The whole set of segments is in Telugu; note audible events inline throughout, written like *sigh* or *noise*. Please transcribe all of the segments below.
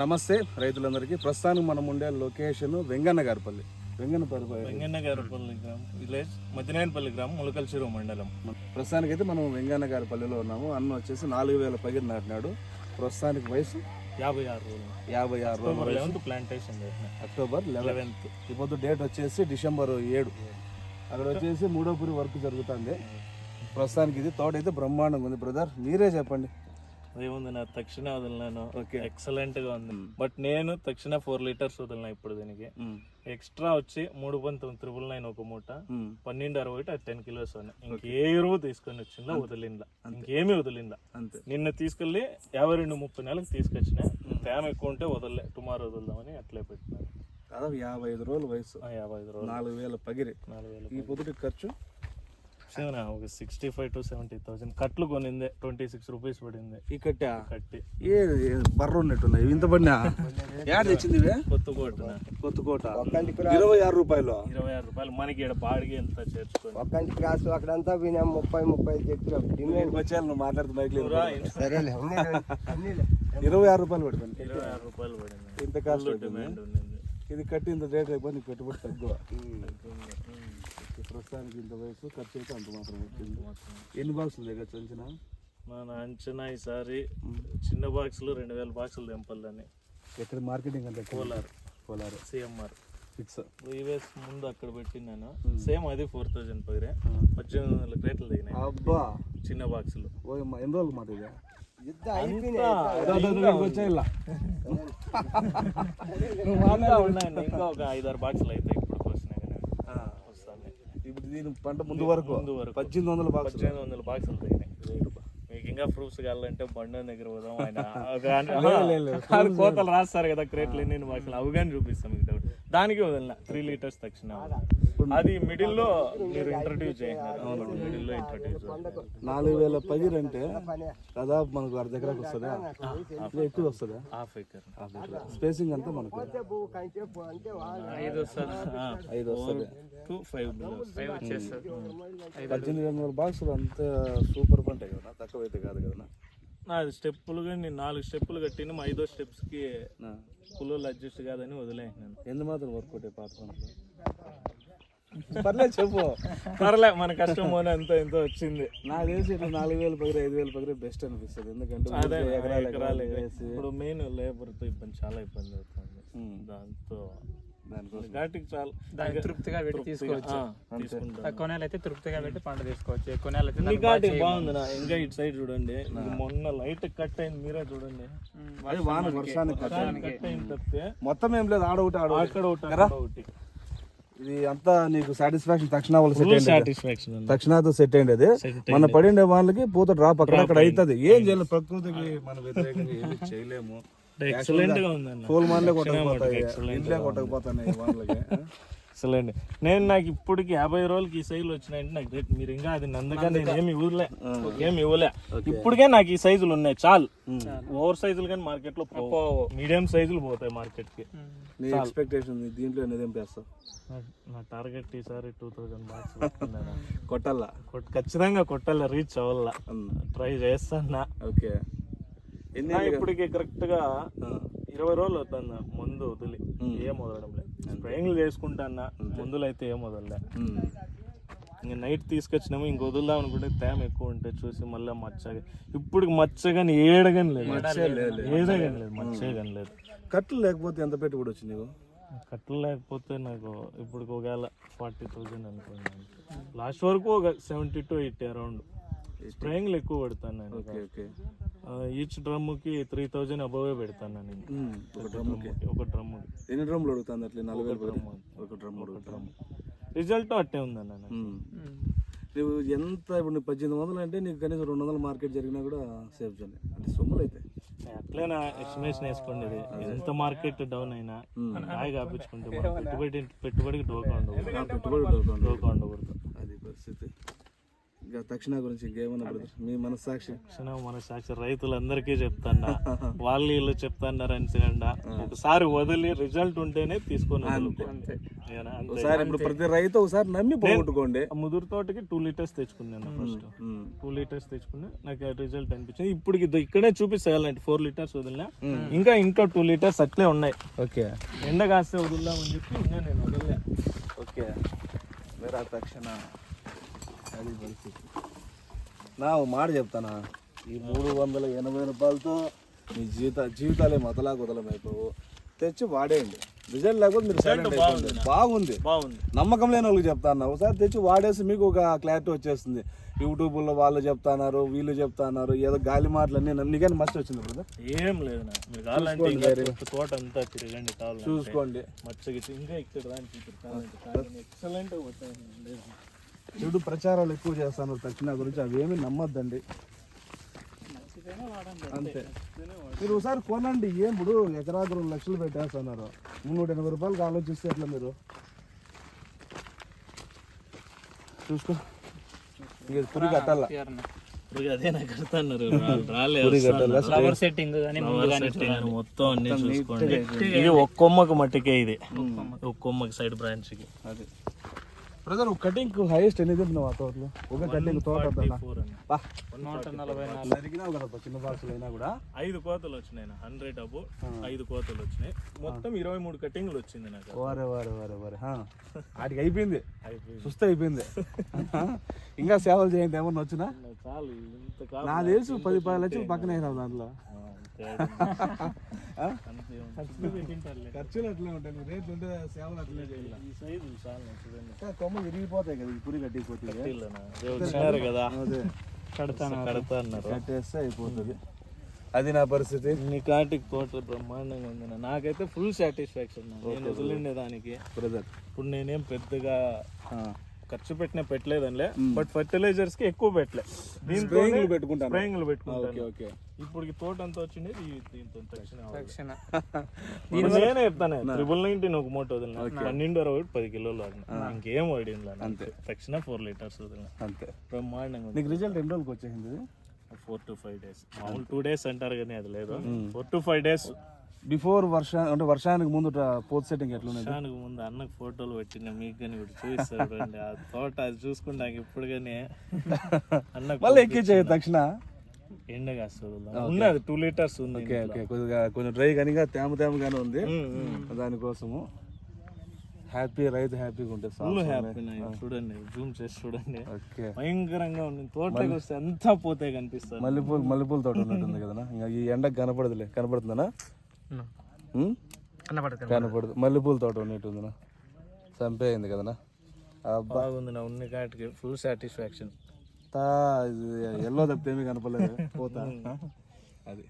నమస్తే రైతులందరికీ. ప్రస్తుతానికి మనం ఉండే లొకేషన్ వెంగన్న గారిపల్లి వెంగన్న వెంగన్న గారిపల్లి గ్రామం విలేజ్ మధ్యనాయనపల్లి గ్రామం ములకల్ చెరువు మండలం. ప్రస్తుతానికి అయితే మనం వెంగన్న గారిపల్లిలో ఉన్నాము. అన్న వచ్చేసి నాలుగు వేల పగిరి నాటినాడు. ప్రస్తుతానికి వయసు? యాభై ఆరు రోజులు. యాభై ఆరు రోజుల. Eleventh plantation October eleven eleventh. ఇప్పుడు డేట్ వచ్చేసి డిసెంబర్ ఏడు. అక్కడ వచ్చేసి మూడో పురి వర్క్ జరుగుతుంది. ప్రస్తుతానికి ఇది తోట అయితే బ్రహ్మాండంగా ఉంది. బ్రదర్ మీరే చెప్పండి. ఏముంది నా తక్షణ వదిలినాను. ఎక్సలెంట్గా ఉంది. బట్ నేను తక్షణ ఫోర్ లీటర్స్ వదిలినా ఇప్పుడు దీనికి? ఎక్స్ట్రా వచ్చి మూడు పంతొమ్మిది త్రిబుల్ నైన్ ఒక మూట. పన్నెండు అరవై ఒకటి టెన్ కిలోస్ ఉన్నాయి ఇంకే ఎరువు తీసుకొని వచ్చిందా? వదిలిందా? ఇంకేమీ వదిలిందా? నిన్న తీసుకెళ్ళి యాభై రెండు ముప్పై నెలలకు తీసుకొచ్చిన. తేమ ఎక్కువ ఉంటే వదలలే. టుమారో వదులుదామని అట్లే పెట్టినాను దాదాపు యాభై ఐదు రోజుల వయసు. యాభై ఐదు రోజులు. నాలుగు వేల పగిరి. నాలుగు వేలు ఈ పొద్దుటి ఖర్చు శివనా, ఒక sixty five to seventy thousand కట్లు కొనిందే ట్వంటీ సిక్స్ రూపీస్ పడింది. ఈ కట్టా? కట్టి. ఏ బర్ర ఉన్నట్టున్నాయి ఇంత పడినా? యాడ్ తెచ్చింది ఇవే? కొత్త కోటన కొత్తకోట ఇరవై ఆరు రూపాయలు. ఇరవై ఆరు రూపాయలు. మనకి ఇక్కడ బాడిగ ఎంత చేర్చుకొని. ఒక్కంటి క్లాస్ అక్కడంతా పోయినా ముప్పై ముప్పై చెట్లు డిమాండ్. వచ్చేయాలి నువ్వు మాట్లాడుతూ బైక్ సరేలే. ఇరవై ఆరు రూపాయలు పడుతుంది. ఇరవై ఆరు రూపాయలు పడింది. ఇంత కాస్ట్ డిమాండ్ ఇది కట్టి ఇంత రేట్ అయిపోయి నీకు పెట్టుబడి తక్కువ ప్రస్తుతానికి ఇంత వయసు ఖర్చు అయితే అంత మాత్రం వచ్చింది ఎన్ని బాక్సులు దగ్గర చంచిన మన అంచనా ఈసారి చిన్న బాక్సులు రెండు వేల బాక్సులు తెంపాలని ఎక్కడ మార్కెటింగ్ అంటే Kolar Kolar CMR fix previous ముందు అక్కడ పెట్టినాను సేమ్ అది ఫోర్ థౌజండ్ పగిరే పద్దెనిమిది వందల క్రేట్లు దిగినాయి అబ్బా చిన్న బాక్సులు ఓ అమ్మా, ఎన్ని రోజులు మాట ఇది యుద్ధం అయిపోయినాయి. వచ్చాయి ఇలా ఇంకా ఉన్నాయండి ఇంకా ఒక ఐదారు బాక్సులు అయితే ఇప్పుడు వచ్చినాయి కానీ వస్తాను ఇప్పుడు దీని పంట ముందు వరకు ముందు వరకు. పద్దెనిమిది వందల బాక్స్ పద్దెనిమిది వందల బాక్సులు తగినాయి మీకు ఇంకా ప్రూఫ్స్ కావాలంటే బండి దగ్గర పోదాం ఆయన. *laughs* కోతలు రాస్తారు కదా క్రేట్లు ఎన్ని బాక్సులు అవి కానీ చూపిస్తాం మీకు దానికి వదిలిన. త్రీ లీటర్స్ తక్షణ అది మిడిల్లో మీరు ఇంట్రడ్యూస్ చేయండి మిడిల్లో ఇంట్రడ్యూస్ నాలుగు వేల పగిరి అంటే దాదాపు మనకు అర్ధ ఎకరాకు వస్తుందా? ఎక్కువ వస్తుందా? Half acre. స్పేసింగ్ అంతా మనకు ఐదు వస్తుంది. ఐదు వస్తుంది. టూ ఫైవ్ ఫైవ్ వచ్చేస్తుంది. పద్దెనిమిది వందల బాక్సులు అంత సూపర్ పంట కదా తక్కువ అయితే కాదు కదా? నాది స్టెప్పులు కానీ నేను నాలుగు స్టెప్పులు కట్టిన మా ఐదో స్టెప్స్కి కులోలు అడ్జస్ట్ కాదని వదిలేసినాను ఎందు మాత్రం వర్కౌట్ పాత పర్లేదు చెప్పు. పర్లే మన కష్టం పోనీ ఎంతో ఎంతో వచ్చింది. నాకు తెలిసి ఇట్లా నాలుగు వేలు పగిరి ఐదు వేలు పగిరి బెస్ట్ అనిపిస్తుంది. ఎందుకంటే అదే ఎకరాలు ఎకరాలు ఇప్పుడు మెయిన్ లేబర్తో ఇబ్బంది చాలా ఇబ్బంది అవుతుంది. దాంతో చాలా. దాన్ని తృప్తిగా పెట్టి తీసుకోవచ్చు. అయితే తృప్తిగా పెట్టి పంట తీసుకోవచ్చు. అయితే బాగుంది నా ఇంకా ఇటు సైడ్ చూడండి. మొన్న లైట్ కట్ అయింది మీరే చూడండి. అది వాన వర్షానికి కట్ అయింది. తప్పితే మొత్తం ఏం లేదు ఆడ ఒకటి ఆడ ఒకటి. అక్కడ ఒకటి అక్కడ ఇది అంతా నీకు సాటిస్ఫాక్షన్ తక్షణ వాళ్ళు సెట్ అయింది తక్షణతో సెట్ అయింది అది. మన పడిండే వాళ్ళకి పూత డ్రాప్ అక్కడక్కడ అవుతుంది. ఏం చేయలేదు ప్రకృతికి మన వ్యతిరేకంగా ఏమి చేయలేము. ఎక్సలెంట్గా ఉందన్న. ఫోల్ మాన్లే కొట్టకపోతాయి. ఇంట్లో కొట్టకపోతున్నాయి ఎక్సలెంట్ *laughs* నేను నాకు ఇప్పటికి యాభై రోజులకి ఈ సైజులు వచ్చినాయంటే నాకు మీరు ఇంకా అది నందుగా నేను ఏమి ఇవ్వలే ఏమి ఇవ్వలే. ఇప్పటికే నాకు ఈ సైజులు ఉన్నాయి. చాలు. ఓవర్ సైజులు కానీ మార్కెట్లో మీడియం సైజులు పోతాయి మార్కెట్కి. నీ ఎక్స్పెక్టేషన్ దీంట్లో ఏం చేస్తావు? నా- టార్గెట్ ఈసారి టూ థౌజండ్ మార్క్స్ కొట్టాలా? ఖచ్చితంగా కొట్టాలి. రీచ్ అవ్వాల. ట్రై చేస్తానా ఓకే. ఇప్పటికి కరెక్ట్గా ఇరవై రోజులు అవుతుంది ముందు వదిలి. ఏం వదలడం లేదు. స్ప్రేయింగ్లు చేసుకుంటానా మందులు అయితే ఏం వదలలే. ఇంకా నైట్ తీసుకొచ్చినాము ఇంక వదులుదాం అనుకుంటే తేమ ఎక్కువ ఉంటే చూసి మళ్ళీ మచ్చగా. ఇప్పుడు మచ్చగాని ఏడగాని లేదు. ఏడగాని లేదు మచ్చగాని లేదు. కట్లు లేకపోతే ఎంత పెట్టుబడి వచ్చింది నీకు? కట్టలు లేకపోతే నాకు ఇప్పుడు ఒకవేళ ఫార్టీ థౌజండ్ అనుకున్నాను లాస్ట్ వరకు ఒక సెవెంటీ టు ఎయిటీ అరౌండ్. స్ప్రేయింగ్లు ఎక్కువ పెడతాను నేను. ఈచ్ డ్రమ్ముకి త్రీ థౌజండ్ అబోవే పెడతాను నేను. ఒక డ్రమ్కి ఒక డ్రమ్ముకి. ఎన్ని డ్రమ్లు అడుగుతుంది అట్లా నలభై వేలు డ్రమ్ ఒక డ్రమ్ అడుగుతాం రిజల్ట్ అట్టే ఉందన్న. నువ్వు ఎంత ఇప్పుడు నీకు పద్దెనిమిది వందలు అంటే నీకు కనీసం రెండు వందల మార్కెట్ జరిగినా కూడా సేఫ్ జోన్. అంటే సొమ్ములు అయితే. అట్లే నా ఎస్టిమేషన్ వేసుకోండి ఎంత మార్కెట్ డౌన్ అయినా హాయిగా ఆపించుకుంటే మనం పెట్టుబడి పెట్టుబడికి డోకా ఉండకూడదు. ఆ పెట్టుబడి ఉండవు. డోకా ఉండకూడదు. అది పరిస్థితి. ఇంకా తక్షణ గురించి ఇంకేమన్నా బ్రదర్ మీ మనస్సాక్షి. తక్షణ మన సాక్షి రైతులందరికీ చెప్తాన్నా. వాళ్ళు వీళ్ళు చెప్తాన్నారు అని ఒకసారి వదిలి రిజల్ట్ ఉంటేనే తీసుకొని. ఒకసారి ఇప్పుడు ప్రతి రైతు ఒకసారి నమ్మి పోగొట్టుకోండి. ముదురు తోటకి టూ లీటర్స్ తెచ్చుకున్నాను ఫస్ట్. టూ లీటర్స్ తెచ్చుకున్నా నాకు రిజల్ట్ అనిపించింది. ఇప్పుడు ఇక్కడే చూపిస్తాయాలంటే ఫోర్ లీటర్స్ వదిలినా. ఇంకా ఇంట్లో టూ లీటర్స్ అట్లే ఉన్నాయి. ఓకే. ఎండ కాస్తే వదులుదామని చెప్పి ఇంకా నేను వదిలే ఓకే. మీరు ఆ తక్షణ. అది పరిస్థితి నా ఓ మాట చెప్తానా? ఈ మూడు వందల ఎనభై రూపాయలతో మీ జీవిత జీవితాలే మతలా కుదలమైపోవు తెచ్చి వాడేయండి. రిజల్ట్ లేకపోతే మీరు అయిపోండి. బాగుంది బాగుంది. నమ్మకం లేని వాళ్ళకి చెప్తాను? ఒకసారి తెచ్చి వాడేసి మీకు ఒక క్లారిటీ వచ్చేస్తుంది. యూట్యూబ్లో వాళ్ళు చెప్తాన్నారు వీళ్ళు చెప్తాన్నారు ఏదో గాలి మాటలు అన్నీ నీకని మస్ట్ వచ్చింది బ్రదర్. ఏం లేదు తోట అంతా తిరగండి చూసుకోండి. మచ్చకి ఇంకా ఇక్కడ ఎక్సలెంట్ చెడు ప్రచారాలు ఎక్కువ చేస్తాను తక్షణ గురించి అవేమి నమ్మొద్దండి. అంతే. మీరు ఒకసారి కొనండి ఏం ఇప్పుడు ఎకరాకు రెండు లక్షలు పెట్టేస్తున్నారు. మున్నూట ఎనభై రూపాయలకి ఆలోచిస్తే ఎట్లా మీరు? చూసుకో. ఇక పురి కట్టాల? మొత్తం ఇది ఒక్క కొమ్మకు మట్టికే ఇది. ఒక్క కొమ్మకి సైడ్ బ్రాంచ్కి. అది. బ్రదర్ ఒక కటింగ్ హైయెస్ట్ ఎన్ని తింటున్నావు ఆ తోటలో? ఒక కటింగ్ తోట నూట నలభై నాలుగు. నరికినావు కదా చిన్న బాక్సులు అయినా కూడా. ఐదు కోతలు వచ్చినాయి హండ్రెడ్ అబో ఐదు కోతలు వచ్చినాయి. మొత్తం ఇరవై మూడు కటింగ్లు వచ్చింది నాకు. వారే వారే వారే వారే. హా. వాటికి అయిపోయింది. అయిపోయింది. సుస్థ అయిపోయింది. ఇంకా సేవలు చేయండి ఏమన్నా వచ్చినా? చాలు ఇంత కాదు నా తెలుసు పది పది లక్షలు పక్కన అయినావు దాంట్లో? ఖర్చులు అట్లే ఉంటాయి రేట్లు ఉంటే సేవలు అట్లే చేయాలి. కొమ్మలు ఇరిగిపోతాయి కదా ఈ పురి కట్టిపోతుంది కదా. కడతాను కడతా అన్నారు కట్టేస్తే అయిపోతుంది. అది నా పరిస్థితి. నీ కాటికి తోట బ్రహ్మాండంగా ఉంది. నాకైతే ఫుల్ సాటిస్ఫాక్షన్ నేను వదిలిండే దానికి బ్రదర్ ఇప్పుడు నేనేం పెద్దగా ఖర్చు పెట్టిన పెట్టలేదనిలే బట్ ఫర్టిలైజర్స్కి ఎక్కువ పెట్టలే. దీంతో పెట్టుకుంటాను. స్ప్రేయింగ్లు పెట్టుకుంటాను. Okay okay. ఇప్పుడు తోట అంతా వచ్చింది దీంతో తక్షణ. నేనే చెప్తాను ట్రిపుల్ నైన్టీన్ ఒక మూట వదిలిన పన్నెండు అరవై పది కిలోలు వాడిన. ఇంకేం వాడింది అంతే. తక్షణ ఫోర్ లీటర్స్ వదిలిన. అంతే. బ్రహ్మాండంగా ఉంది నీకు రిజల్ట్ ఎన్ని రోజులకి వచ్చేసింది ఫోర్ టు ఫైవ్ డేస్ మామూలు టూ డేస్ అంటారు కానీ అది లేదు. Four to five days before వర్ష అంటే వర్షానికి ముందు పోత్ సెట్టింగ్ ఎట్లున్నది? దానికి ముందు అన్నకు ఫోటోలు పెట్టిన మీకు కానీ ఇప్పుడు చూపిస్తారు చూడండి. ఆ తోట అది చూసుకుంటాక ఇప్పుడు కానీ అన్నకు మళ్ళీ ఎక్కించేయి తక్షణ? ఎండ కాస్తుంది ఉన్నది టూ లీటర్స్ ఉంది ఓకే ఓకే. కొద్దిగా కొంచెం డ్రై కానీ తేమ తేమగానే ఉంది. దానికోసము హ్యాపీ రైతు హ్యాపీగా ఉంటే ఫుల్. హ్యాపీ చూడండి జూమ్ చేసి చూడండి. ఓకే. భయంకరంగా ఉంది. తోటలోకి వస్తే అంతా పోతే కనిపిస్తారు మల్లెపూలు మల్లెపూల తోట ఉన్నట్టుంది కదా ఇంకా ఈ ఎండకు కనపడదులే. కనపడుతుందనా? కనపడదు. మల్లెపూల తోట ఉన్నట్టుందినా. చంపేయింది కదనా? అబ్బా. బాగుంది నా ఉన్న కాటికి ఫుల్ సాటిస్ఫాక్షన్ తా ఎల్లో తప్పితే ఏమీ కనపడలేదు. పోతా. అది.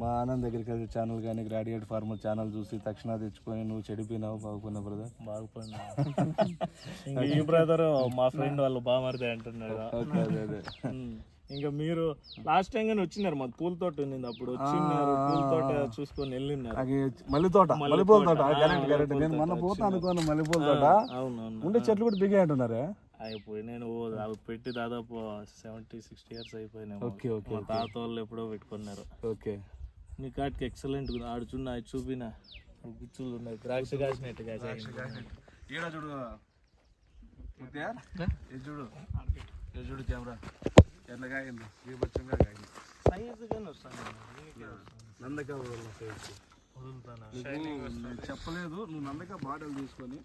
మా ఆనంద్ దగ్గరికి వెళ్ళి ఛానల్ కానీ గ్రాడ్యుయేట్ ఫార్మర్ ఛానల్ చూసి తక్షణ తెచ్చుకొని నువ్వు చెడిపోయినావు బాగుకున్నావు బ్రదర్ బాగుపడినా. ఇంకా ఈ బ్రదర్ మా ఫ్రెండ్ వాళ్ళు బామర్దే అంటున్నాడు. ఓకే అదే అదే. ఇంకా మీరు లాస్ట్ టైం కానీ వచ్చినారు మాకు పూల తోట ఉన్నింది అప్పుడు. వచ్చిన్నారు పూల తోట చూసుకొని వెళ్ళినారు నాకు మల్లె తోట మల్లెపూల తోట. కరెక్ట్ కరెక్ట్ నేను మొన్న పోతా అనుకున్నాను మల్లెపూల తోట. ఉండే చెట్లు కూడా బిగే అంటున్నారే? అయిపోయి నేను అవి పెట్టి దాదాపు సెవెంటీ సిక్స్టీ ఇయర్స్ అయిపోయినాయి ఓకే ఓకే తాత వాళ్ళు ఎప్పుడో పెట్టుకున్నారు. ఓకే. నీ కాటికి ఎక్సలెంట్ ఆడు చూడ అది చూపిన. గుచ్చులు ఉన్నాయి. ద్రాక్ష కాసినట్టు కాసి చూడు చూడు కెమెరా. ఎట్లా కాగింది బీభత్సంగా కాగింది సైజు కానీ వస్తాను నందక వదులుతానా? చెప్పలేదు నువ్వు నందక బాటలు తీసుకొని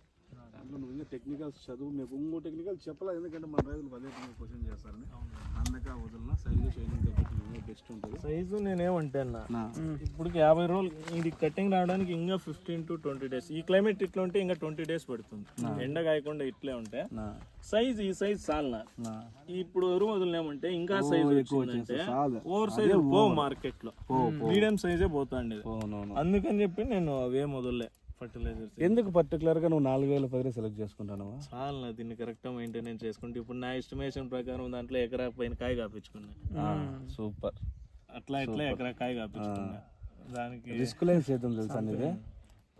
దాంట్లో నువ్వు ఇంకా టెక్నికల్స్ చదువు మీకు ఇంకో టెక్నికల్ చెప్పలేదు ఎందుకంటే మన రైతులు అదే క్వశ్చన్ చేస్తారని. నందక వదిలిన? సైజు షైనింగ్ తగ్గట్టు బెస్ట్ ఉంటుంది. సైజు నేనేమంటే అన్న ఇప్పుడు యాభై రోజులు ఇది కటింగ్ రావడానికి ఇంకా ఫిఫ్టీన్ టు ట్వంటీ డేస్ ఈ క్లైమేట్ ఇట్లా ఉంటే ఇంకా ట్వంటీ డేస్ పడుతుంది. ఎండ కాయకుండా ఇట్లే ఉంటే సైజ్ ఈ సైజ్ చాలనా? ఇప్పుడు ఎరువు వదిలేమంటే ఇంకా సైజ్ వచ్చిందంటే. ఓవర్ సైజ్ పో మార్కెట్లో. మీడియం సైజే పోతాండి అందుకని చెప్పి నేను అవేం వదలలే. ఫర్టిలైజర్స్ ఎందుకు పర్టికులర్గా నువ్వు నాలుగు వేల పదిహే సెలెక్ట్ చేసుకుంటానవా? చాలా దీన్ని కరెక్ట్ మెయింటెనెన్స్ చేసుకుంటే ఇప్పుడు నా ఎస్టిమేషన్ ప్రకారం దాంట్లో ఎకరా పైన కాయ కాపించుకున్నా. సూపర్ అట్లా ఇట్లా ఎకరా కాయ కాపించుకున్నా. దానికి రిస్క్ లేని సేద్యం తెలుసా నీది?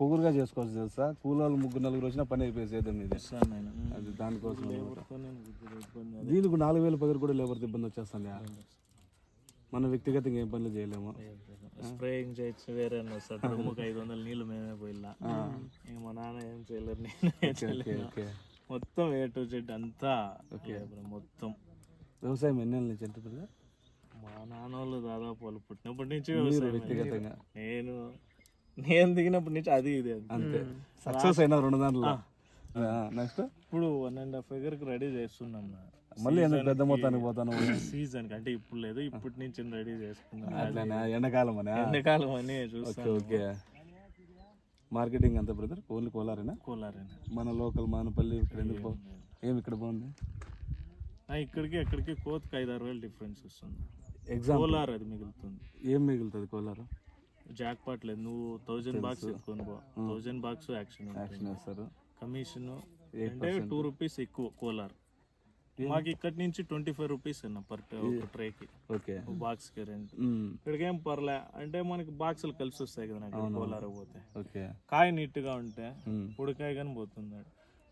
పొగురుగా చేసుకోవచ్చు తెలుసా? కూలోళ్ళు ముగ్గురు నలుగురు వచ్చినా పని అయిపోయి సేద్యం ఇది అది దానికోసం దీనికి నాలుగు వేల పగరు కూడా లేబర్ ఇబ్బంది వచ్చేస్తుంది మన వ్యక్తిగతంగా ఏం పనులు చేయలేము. స్ప్రేయింగ్ చేయొచ్చు వేరే డ్రమ్ముకి ఐదు వందలు నీళ్ళు మేమే పోయిలా ఇంక మా నాన్న ఏం చేయలేరు నేను మొత్తం ఏ టు జెడ్ అంతా మొత్తం. వ్యవసాయం ఎన్ని నెలల నుంచి ఎంత? మా నాన్న వాళ్ళు దాదాపు వాళ్ళు పుట్టినప్పటి నుంచి వ్యవసాయం వ్యక్తిగతంగా? నేను నేను దిగినప్పటి నుంచి అది ఇది. అంతే. సక్సెస్ అయినా రెండు దాంట్లో. నెక్స్ట్? ఇప్పుడు వన్ అండ్ హాఫ్ ఎకర్కి రెడీ చేస్తున్నాం. మళ్ళీ ఎందుకు పెద్ద మొత్తానికి పోతాను? సీజన్ అంటే ఇప్పుడు లేదు ఇప్పటి నుంచి రెడీ చేసుకున్నాం అట్లానే? ఎండాకాలం అనే ఎండాకాలం అని ఓకే ఓకే. మార్కెటింగ్ అంతా బ్రదర్? ఓన్లీ కోలారేనా? కోలారేనా? మన లోకల్ మానపల్లి ఇక్కడ ఎందుకు పో- ఏం ఇక్కడ బాగుంది? ఇక్కడికి అక్కడికి కోతకి ఐదు ఆరు వేలు డిఫరెన్స్ వస్తుంది. ఎగ్జామ్ కోలార్ అది మిగులుతుంది. ఏం మిగులుతుంది కోలారు? జాక్ పాట్ లేదు నువ్వు థౌజండ్ బాక్స్ ఎత్తుకొని పో. థౌజండ్ బాక్స్ యాక్షన్ యాక్షన్ వేస్తారు. కమిషన్ అంటే టూ రూపీస్ ఎక్కువ కోలార్. మాకు ఇక్కడి నుంచి ట్వంటీ ఫైవ్ రూపీస్ అన్న పర్ ఒక ట్రేకి. ఓకే బాక్స్కి రెంట్. ఇక్కడికి ఏం పర్లే అంటే మనకి బాక్సులు కలిసి వస్తాయి కదా నాకు కోలార్ పోతే. ఓకే కాయ నీట్గా ఉంటే మ్మ్. పొడికాయ కానీ పోతుంది.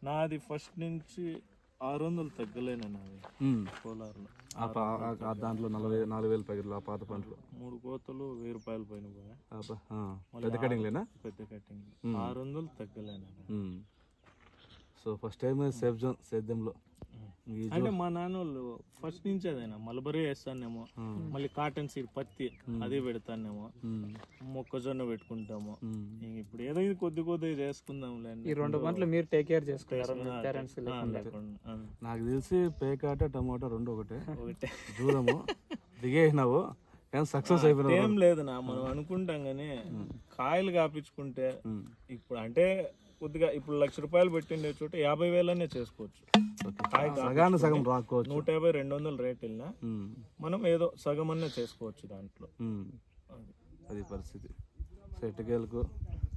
నాది ఫస్ట్ నుంచి ఆరు వందలు తగ్గలేను నాది మ్మ్. కోలార్లో. దాంట్లో నలభై నాలుగు వేలు ప్యాకెట్లు ఆ పాత పంటలు. మూడు కోతలు వెయ్యి రూపాయల పైన. పెద్ద కటింగ్లేనా? పెద్ద కటింగ్. ఆరు వందలు తగ్గలేను. So first time safe zone సేద్యంలో. అంటే మా నాన్న వాళ్ళు ఫస్ట్ నుంచి అదేనా. మలబరీ వేస్తానేమో మళ్ళీ కాటన్ సీడ్ పత్తి అది పెడతానేమో. మొక్కజొన్న పెట్టుకుంటాము. ఇప్పుడు ఏదో ఇది కొద్ది కొద్దిగా చేసుకుందాంలే. ఈ రెండు పంటలు మీరు టేక్ కేర్ చేసుకుంటారు. నాకు తెలిసి పేకాట టమాటా రెండు ఒకటే. ఒకటే. దూరము. దిగేసినావు. కానీ సక్సెస్ అయిపోయినావు. ఏం లేదు నా. మనం అనుకుంటాం కానీ కాయలు కాపించుకుంటే ఇప్పుడు అంటే కొద్దిగా ఇప్పుడు లక్ష రూపాయలు పెట్టిండే చోట యాభై వేలనే చేసుకోవచ్చు. సగాన్ని సగం రాకోవచ్చు నూట యాభై రెండు వందల రేట్ వెళ్ళినా. మనం ఏదో సగం అన్న చేసుకోవచ్చు దాంట్లో. అది. పరిస్థితి. So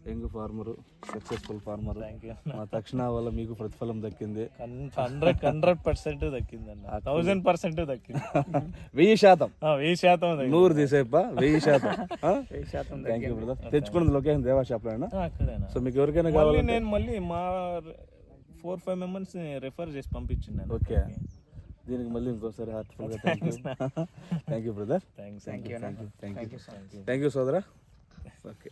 young farmer successful farmer. మా తక్షణ వల్ల మీకు ప్రతిఫలం దక్కింది. హండ్రెడ్ హండ్రెడ్ పర్సెంట్ దక్కిందన్న థౌజండ్ పర్సెంట్ దక్కింది. *laughs* వెయ్యి శాతం. వెయ్యి శాతం దక్కింది. నూరు తీసేప్ప వెయ్యి శాతం. *laughs* వెయ్యి శాతం థ్యాంక్ యూ బ్రదర్ తెచ్చుకున్నది లొకేషన్ దేవా అక్కడేనా? సో మీకు ఎవరికైనా కావాలి నేను మళ్ళీ మా ఫోర్ ఫైవ్ మెంబర్స్ రెఫర్ చేసి పంపించిండు ఓకే. దీనికి మళ్ళీ ఇంకోసారి హార్ట్ఫుల్గా thank you thank you brother thank you thank you thank you సోదరా. *laughs* ఓకే